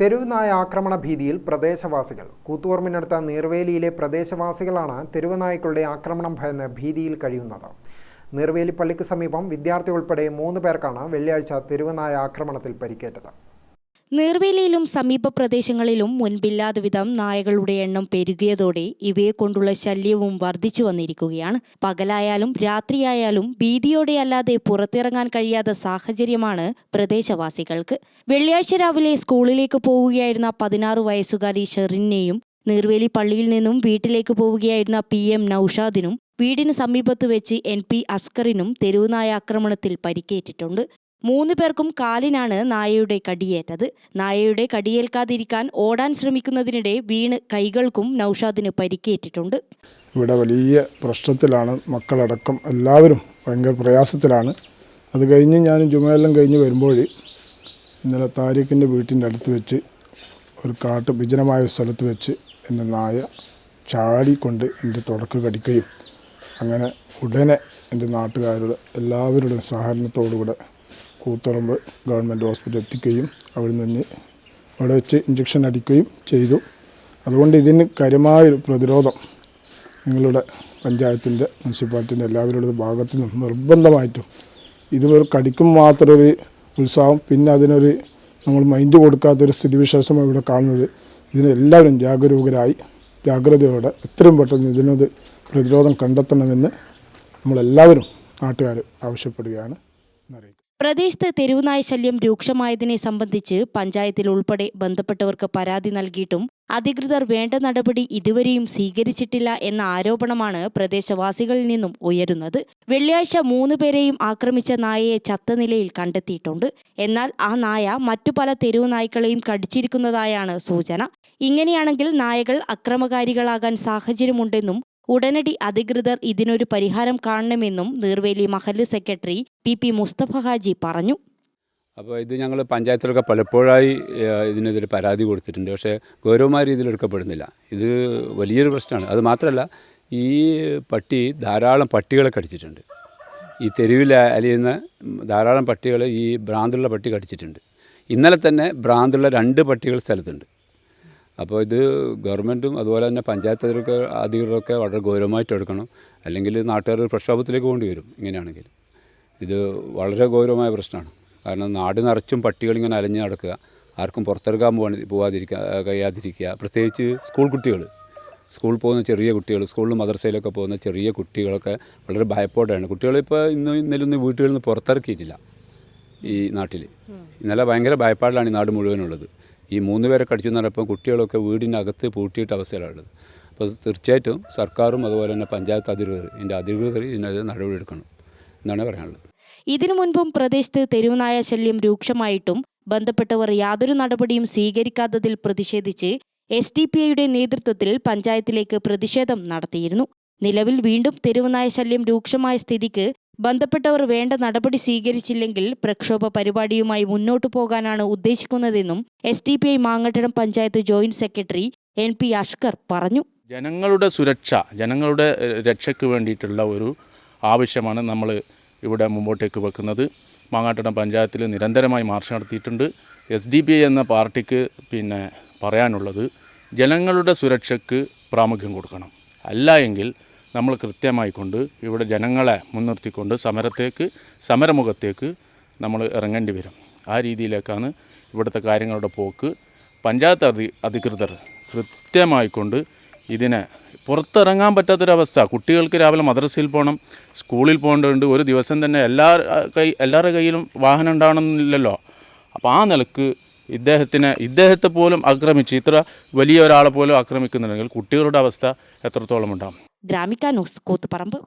തെരുവ് നായ ആക്രമണ ഭീതിയിൽ പ്രദേശവാസികൾ. കൂത്തുപറമ്പിനടുത്ത നീർവേലിയിലെ പ്രദേശവാസികളാണ് തെരുവുനായ്ക്കളുടെ ആക്രമണം ഭയന്ന് ഭീതിയിൽ കഴിയുന്നത്. നീർവേലി പള്ളിക്ക് സമീപം വിദ്യാർത്ഥി ഉൾപ്പെടെ മൂന്ന് പേർക്കാണ് വെള്ളിയാഴ്ച തെരുവുനായ ആക്രമണത്തിൽ പരിക്കേറ്റത്. നീർവേലിയിലും സമീപ പ്രദേശങ്ങളിലും മുൻപില്ലാത്ത വിധം നായകളുടെ എണ്ണം പെരുകിയതോടെ ഇവയെ കൊണ്ടുള്ള ശല്യവും വർദ്ധിച്ചു വന്നിരിക്കുകയാണ്. പകലായാലും രാത്രിയായാലും ഭീതിയോടെ അല്ലാതെ പുറത്തിറങ്ങാൻ കഴിയാത്ത സാഹചര്യമാണ് പ്രദേശവാസികൾക്ക്. വെള്ളിയാഴ്ച രാവിലെ സ്കൂളിലേക്ക് പോവുകയായിരുന്ന പതിനാറ് വയസ്സുകാരി ഷെറിനെയും നീർവേലി പള്ളിയിൽ നിന്നും വീട്ടിലേക്ക് പോവുകയായിരുന്ന പി എം നൌഷാദിനും വീടിന് സമീപത്ത് വെച്ച് എൻ പി അസ്കറിനും തെരുവുനായ ആക്രമണത്തിൽ പരിക്കേറ്റിട്ടുണ്ട്. മൂന്ന് പേർക്കും കാലിനാണ് നായയുടെ കടിയേറ്റത്. നായയുടെ കടിയേൽക്കാതിരിക്കാൻ ഓടാൻ ശ്രമിക്കുന്നതിനിടെ വീണ് കൈകൾക്കും നൌഷാദിന് പരിക്കേറ്റിട്ടുണ്ട്. ഇവിടെ വലിയ പ്രശ്നത്തിലാണ് മക്കളടക്കം എല്ലാവരും ഭയങ്കര പ്രയാസത്തിലാണ്. അത് കഴിഞ്ഞ് ഞാൻ ജുമയെല്ലാം കഴിഞ്ഞ് വരുമ്പോൾ ഇന്നലെ താരിഖിന്റെ വീട്ടിന്റെ അടുത്ത് വെച്ച് ഒരു കാട്ട് വിജനമായ സ്ഥലത്ത് വെച്ച് എന്റെ നായ ചാടിക്കൊണ്ട് എന്റെ തുടക്ക് കടിക്കുകയും അങ്ങനെ ഉടനെ എന്റെ നാട്ടുകാരുടെ എല്ലാവരുടെയും സഹകരണത്തോടുകൂടെ കൂത്തുറമ്പ് ഗവൺമെന്റ് ഹോസ്പിറ്റലിൽ എത്തിക്കുകയും അവിടെ നിന്ന് അവിടെ വെച്ച് ഇഞ്ചക്ഷൻ അടിക്കുകയും ചെയ്തു. അതുകൊണ്ട് ഇതിന് കാര്യമായൊരു പ്രതിരോധം നിങ്ങളുടെ പഞ്ചായത്തിന്റെ മുനിസിപ്പാലിറ്റിന്റെ എല്ലാവരുടെ ഭാഗത്തു നിന്നും നിർബന്ധമായിട്ടും ഇത് കടിക്കും മാത്രമൊരു ഉത്സാഹം പിന്നെ അതിനൊരു നമ്മൾ മൈൻഡ് കൊടുക്കാത്തൊരു സ്ഥിതിവിശേഷം ഇവിടെ കാണുന്നത് ഇതിനെല്ലാവരും ജാഗരൂകരായി ജാഗ്രതയോടെ എത്രയും പെട്ടെന്ന് ഇതിനൊരു പ്രതിരോധം കണ്ടെത്തണമെന്ന് നമ്മളെല്ലാവരും നാട്ടുകാർ ആവശ്യപ്പെടുകയാണ്. എന്നറിയിക്കും പ്രദേശത്ത് തെരുവുനായ ശല്യം രൂക്ഷമായതിനെ സംബന്ധിച്ച് പഞ്ചായത്തിൽ ഉൾപ്പെടെ ബന്ധപ്പെട്ടവർക്ക് പരാതി നൽകിയിട്ടും അധികൃതർ വേണ്ട നടപടി ഇതുവരെയും സ്വീകരിച്ചിട്ടില്ല എന്ന ആരോപണമാണ് പ്രദേശവാസികളിൽ നിന്നും ഉയരുന്നത്. വെള്ളിയാഴ്ച മൂന്ന് പേരെയും ആക്രമിച്ച നായയെ ചത്ത നിലയിൽ കണ്ടെത്തിയിട്ടുണ്ട്. എന്നാൽ ആ നായ മറ്റു പല തെരുവ് നായ്ക്കളെയും കടിച്ചിരിക്കുന്നതായാണ് സൂചന. ഇങ്ങനെയാണെങ്കിൽ നായകൾ അക്രമകാരികളാകാൻ സാഹചര്യമുണ്ടെന്നും ഉടനടി അധികൃതർ ഇതിനൊരു പരിഹാരം കാണണമെന്നും നീർവേലി മഹല്ല് secretary P P Mustafa Haji പറഞ്ഞു. അപ്പോൾ ഇത് ഞങ്ങൾ പഞ്ചായത്തിലൊക്കെ പലപ്പോഴായി ഇതിനെതിരെ പരാതി കൊടുത്തിട്ടുണ്ട്. പക്ഷേ ഗൗരവമായ രീതിയിൽ എടുക്കപ്പെടുന്നില്ല. ഇത് വലിയൊരു പ്രശ്നമാണ്. അത് മാത്രമല്ല ഈ പട്ടി ധാരാളം പട്ടികളെ കടിച്ചിട്ടുണ്ട്. ഈ തെരുവിൽ അലിയുന്ന ധാരാളം പട്ടികൾ ഈ ഭ്രാന്തുള്ള പട്ടി കടിച്ചിട്ടുണ്ട്. ഇന്നലെ തന്നെ ഭ്രാന്തുള്ള രണ്ട് പട്ടികൾ സ്ഥലത്തുണ്ട്. അപ്പോൾ ഇത് ഗവൺമെന്റും അതുപോലെ തന്നെ പഞ്ചായത്ത് അധികൃതരൊക്കെ വളരെ ഗൗരവമായിട്ട് എടുക്കണം. അല്ലെങ്കിൽ നാട്ടുകാർ പ്രക്ഷോഭത്തിലേക്ക് പോകേണ്ടി വരും ഇങ്ങനെയാണെങ്കിൽ. ഇത് വളരെ ഗൗരവമായ പ്രശ്നമാണ്. കാരണം നാട് നിറച്ചും പട്ടികൾ ഇങ്ങനെ അലഞ്ഞു നടക്കുക. ആർക്കും പുറത്തെടുക്കാൻ പോകാൻ പോകാതിരിക്കുക കഴിയാതിരിക്കുക. പ്രത്യേകിച്ച് സ്കൂൾ കുട്ടികൾ. സ്കൂൾ പോകുന്ന ചെറിയ കുട്ടികൾ സ്കൂളിലും മദ്രസയിലൊക്കെ പോകുന്ന ചെറിയ കുട്ടികളൊക്കെ വളരെ ഭയപ്പോടെയാണ്. കുട്ടികളിപ്പോൾ ഇന്ന് ഇന്നലൊന്നും വീട്ടുകളിൽ നിന്ന് പുറത്തിറക്കിയിട്ടില്ല ഈ നാട്ടിൽ. ഇന്നലെ ഭയങ്കര ഭയപ്പാടിലാണ് ഈ നാട് മുഴുവനുള്ളത്. ഈ മൂന്ന് പേരെ കടിച്ചു നടപ്പം കുട്ടികളൊക്കെ വീടിനകത്ത് പൂട്ടിയിട്ട അവസ്ഥയിലാണ് അപ്പോൾ തീർച്ചയായിട്ടും സർക്കാരും അതുപോലെ തന്നെ പഞ്ചായത്ത് അധികൃതർ ഇതിന്റെ അധികൃതർ ഇതിനെതിരെ നടപടിയെടുക്കണം എന്നാണ് പറയാനുള്ളത്. ഇതിനു മുൻപും പ്രദേശത്ത് തെരുവുനായ ശല്യം രൂക്ഷമായിട്ടും ബന്ധപ്പെട്ടവർ യാതൊരു നടപടിയും സ്വീകരിക്കാത്തതിൽ പ്രതിഷേധിച്ച് എസ് ഡി പി ഐയുടെ നേതൃത്വത്തിൽ പഞ്ചായത്തിലേക്ക് പ്രതിഷേധം നടത്തിയിരുന്നു. നിലവിൽ വീണ്ടും തെരുവുനായ ശല്യം രൂക്ഷമായ സ്ഥിതിക്ക് ബന്ധപ്പെട്ടവർ വേണ്ട നടപടി സ്വീകരിച്ചില്ലെങ്കിൽ പ്രക്ഷോഭ പരിപാടിയുമായി മുന്നോട്ടു പോകാനാണ് ഉദ്ദേശിക്കുന്നതെന്നും S D P I Mangattadam panchayat joint secretary N P Ashkar പറഞ്ഞു. ജനങ്ങളുടെ സുരക്ഷ ജനങ്ങളുടെ രക്ഷയ്ക്ക് വേണ്ടിയിട്ടുള്ള ഒരു ആവശ്യമാണ് നമ്മൾ ഇവിടെ മുമ്പോട്ടേക്ക് വെക്കുന്നത്. മാങ്ങാട്ടടം പഞ്ചായത്തിൽ നിരന്തരമായി മാർച്ച് നടത്തിയിട്ടുണ്ട്. എസ് ഡി പി ഐ എന്ന പാർട്ടിക്ക് പിന്നെ പറയാനുള്ളത് ജനങ്ങളുടെ സുരക്ഷയ്ക്ക് പ്രാമുഖ്യം കൊടുക്കണം. അല്ല എങ്കിൽ നമ്മൾ കൃത്യമായിക്കൊണ്ട് ഇവിടെ ജനങ്ങളെ മുൻനിർത്തിക്കൊണ്ട് സമരത്തേക്ക് സമരമുഖത്തേക്ക് നമ്മൾ ഇറങ്ങേണ്ടി വരും. ആ രീതിയിലേക്കാണ് ഇവിടുത്തെ കാര്യങ്ങളുടെ പോക്ക്. പഞ്ചായത്ത് അധി അധികൃതർ കൃത്യമായിക്കൊണ്ട് ഇതിനെ പുറത്തിറങ്ങാൻ പറ്റാത്തൊരവസ്ഥ. കുട്ടികൾക്ക് രാവിലെ മദ്രസയിൽ പോകണം സ്കൂളിൽ പോകേണ്ടതുണ്ട് ഒരു ദിവസം തന്നെ എല്ലാ കൈ എല്ലാവരുടെ കയ്യിലും വാഹനം ഉണ്ടാവണമെന്നില്ലല്ലോ. അപ്പോൾ ആ നിലയ്ക്ക് ഇദ്ദേഹത്തിനെ ഇദ്ദേഹത്തെ പോലും ആക്രമിച്ച് ഇത്ര വലിയ ഒരാളെ പോലും ആക്രമിക്കുന്നുണ്ടെങ്കിൽ കുട്ടികളുടെ അവസ്ഥ എത്രത്തോളം ഉണ്ടാകും ഗ്രാമിക ന്യൂസ് കൂത്തുപറമ്പ്